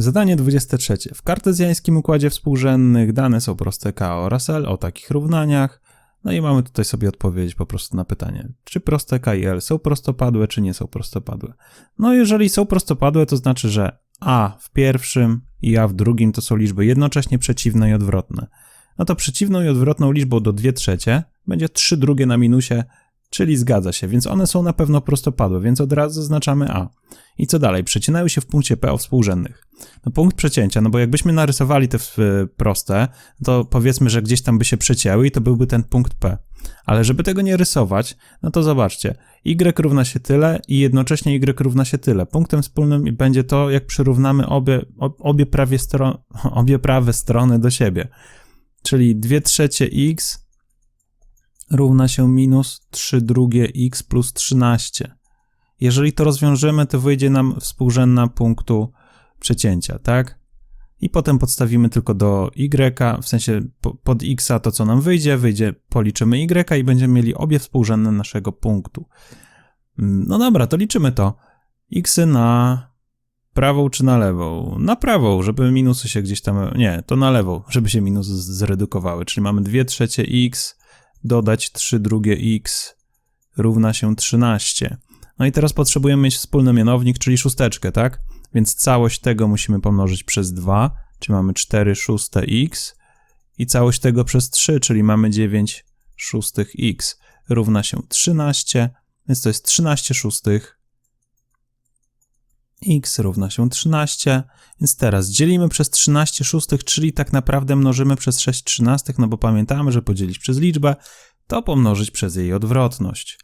Zadanie 23. W kartezjańskim układzie współrzędnych dane są proste k oraz l o takich równaniach. No i mamy tutaj sobie odpowiedzieć po prostu na pytanie, czy proste k i l są prostopadłe, czy nie są prostopadłe. No jeżeli są prostopadłe, to znaczy, że a w pierwszym i a w drugim to są liczby jednocześnie przeciwne i odwrotne. No to przeciwną i odwrotną liczbą do 2 trzecie będzie 3 drugie na minusie, czyli zgadza się, więc one są na pewno prostopadłe, więc od razu zaznaczamy A. I co dalej? Przecinają się w punkcie P o współrzędnych. No punkt przecięcia, no bo jakbyśmy narysowali te w- proste, to powiedzmy, że gdzieś tam by się przecięły i to byłby ten punkt P. Ale żeby tego nie rysować, no to zobaczcie, y równa się tyle i jednocześnie y równa się tyle. Punktem wspólnym będzie to, jak przyrównamy obie, ob- obie, prawie stro- obie prawe strony do siebie. Czyli 2 trzecie x równa się minus 3 drugie x plus 13. Jeżeli to rozwiążemy, to wyjdzie nam współrzędna punktu przecięcia, tak? I potem podstawimy tylko do y, w sensie po- pod x to co nam wyjdzie, wyjdzie, policzymy y i będziemy mieli obie współrzędne naszego punktu. Mm, No dobra, to liczymy to. x na prawą czy na lewą? Na prawą, żeby minusy się gdzieś tam. Nie, to na lewą, żeby się minusy zredukowały. Czyli mamy 2 trzecie x, dodać 3 drugie x równa się 13. No i teraz potrzebujemy mieć wspólny mianownik, czyli szósteczkę, tak? Więc całość tego musimy pomnożyć przez 2, czyli mamy 4 szóste x i całość tego przez 3, czyli mamy 9 szóstych x równa się 13, więc to jest 13 szóstych x równa się 13, więc teraz dzielimy przez 13 szóstych, czyli tak naprawdę mnożymy przez 6 trzynastych, no bo pamiętamy, że podzielić przez liczbę to pomnożyć przez jej odwrotność.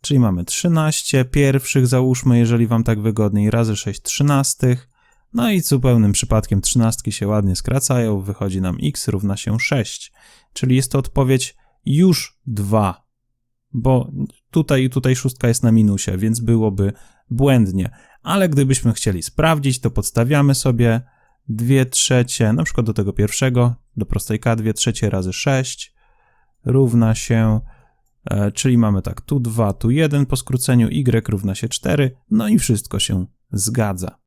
Czyli mamy 13 pierwszych, załóżmy, jeżeli wam tak wygodniej, razy 6 trzynastych. No i zupełnym przypadkiem trzynastki się ładnie skracają, wychodzi nam x równa się 6. Czyli jest to odpowiedź już 2, bo tutaj i tutaj szóstka jest na minusie, więc byłoby błędnie. Ale gdybyśmy chcieli sprawdzić, to podstawiamy sobie 2 trzecie, na przykład do tego pierwszego, do prostej k, 2 trzecie razy 6 równa się E, czyli mamy tak, tu 2, tu 1 po skróceniu, y równa się 4, no i wszystko się zgadza.